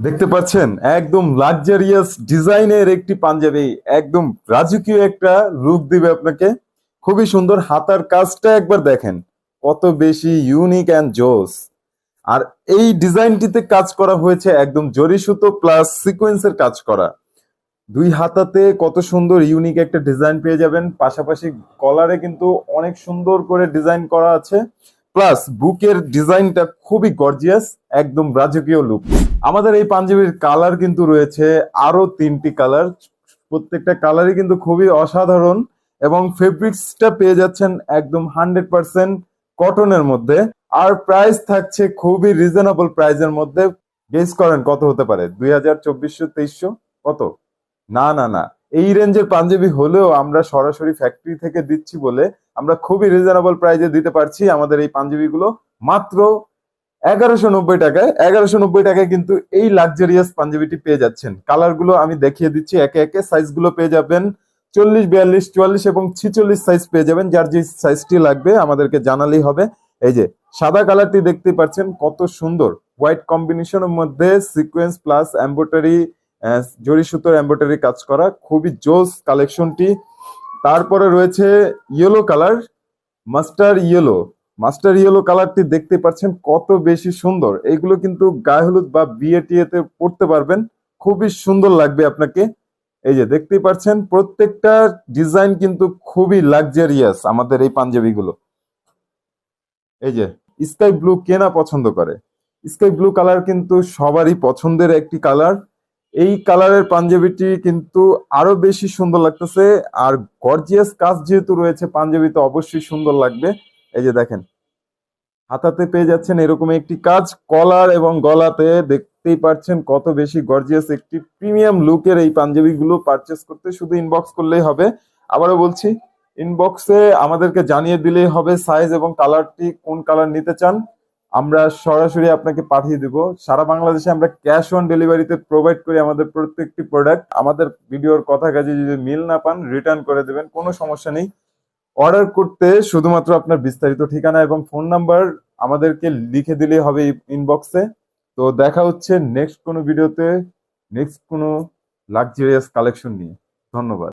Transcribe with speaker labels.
Speaker 1: দেখতে পাচ্ছেন, একদম লাক্সারিয়াস ডিজাইনের একটি পাঞ্জাবি, একদম রাজকীয় একটা লুক দিবে আপনাকে। খুবই সুন্দর হাতার কাজটা একবার দেখেন, কত বেশি ইউনিক অ্যান্ড জোস আর এই ডিজাইনটিতে কাজ করা হয়েছে একদম জরি সুতো প্লাস সিকোয়েন্সের কাজ করা। দুই হাতাতে কত সুন্দর ইউনিক একটা ডিজাইন পেয়ে যাবেন, পাশাপাশি কলারে কিন্তু অনেক সুন্দর করে ডিজাইন করা আছে। প্লাস বুকের ডিজাইনটা খুবই গর্জিয়াস একদম রাজকীয় লুক আমাদের এই পাঞ্জাবির কালার কিন্তু রয়েছে আরও তিনটি কালার প্রত্যেকটা কালারই কিন্তু খুবই অসাধারণ এবং ফেব্রিক্সটা পেয়ে যাচ্ছেন একদম হান্ড্রেড পার্সেন্ট কটনের মধ্যে। আর প্রাইস থাকছে খুবই রিজনেবল প্রাইসের মধ্যে। গেস করেন কত হতে পারে? দুই হাজার চব্বিশশো তেইশশো? কত? না না না। এই রেঞ্জের পাঞ্জাবি হলেও আমরা সরাসরি ফ্যাক্টরি থেকে দিচ্ছি বলে আমরা খুবই রিজনেবল প্রাইজে দিতে পারছি আমাদের এই পাঞ্জাবিগুলো। মাত্র এগারোশো নব্বই টাকায়, এগারোশো নব্বই টাকায় কিন্তু এই লাক্সারিয়াস পাঞ্জাবিটি পেয়ে যাচ্ছেন। কালারগুলো আমি দেখিয়ে দিচ্ছি, একে একে সাইজগুলো পেয়ে যাবেন। চল্লিশ, বিয়াল্লিশ, চুয়াল্লিশ এবং ছিচল্লিশ সাইজ পেয়ে যাবেন, যার যে সাইজটি লাগবে আমাদেরকে জানালেই হবে। এই যে, সাদা কালারটি দেখতে পাচ্ছেন, কত সুন্দর। হোয়াইট কম্বিনেশনের মধ্যে সিকোয়েন্স প্লাস এম্বোটারি জরি সুতোর এম্বোটারি কাজ করা, খুবই জোস কালেকশনটি তারপরে রয়েছে yellow colour master yellow master yellow কালারটি দেখতে পাচ্ছেন কত বেশি সুন্দর। এইগুলো কিন্তু গায়ে হলুদ বা বিয়ে টিয়েতে পড়তে পারবেন। খুবই সুন্দর লাগবে আপনাকে। এই যে দেখতে পাচ্ছেন, প্রত্যেকটা ডিজাইন কিন্তু খুবই লাক্সারিয়াস আমাদের এই পাঞ্জাবিগুলো। এই যে স্কাই ব্লু কেনা পছন্দ করে? স্কাই ব্লু কালার কিন্তু সবারই পছন্দের একটি কালার এই কালারের পাঞ্জাবিটি কিন্তু আরও বেশি সুন্দর লাগতেছে। আর গর্জিয়াস কাজ যেহেতু রয়েছে, পাঞ্জাবিতে অবশ্যই সুন্দর লাগবে। এই যে দেখেন, হাতাতে পেয়ে যাচ্ছেন এরকম একটি কাজ। কলার এবং গলাতে দেখতেই পাচ্ছেন কত বেশি গর্জিয়াস একটি প্রিমিয়াম লুকের এই পাঞ্জাবিগুলো পারচেস করতে শুধু ইনবক্স করলেই হবে। আবারও বলছি ইনবক্সে আমাদেরকে জানিয়ে দিলেই হবে সাইজ এবং কালারটি কোন কালার নিতে চান। আমরা সরাসরি আপনাকে পাঠিয়ে দিব। সারা বাংলাদেশে আমরা ক্যাশ অন ডেলিভারিতে প্রোভাইড করি আমাদের প্রত্যেকটি প্রোডাক্ট আমাদের ভিডিওর কথা কাজে যদি মিল না পান রিটার্ন করে দেবেন, কোনো সমস্যা নেই। অর্ডার করতে শুধুমাত্র আপনার বিস্তারিত ঠিকানা এবং ফোন নাম্বার আমাদেরকে লিখে দিলেই হবে ইনবক্সে তো দেখা হচ্ছে নেক্সট কোনো ভিডিওতে নেক্সট কোনো লাক্সারিয়াস কালেকশন নিয়ে। ধন্যবাদ।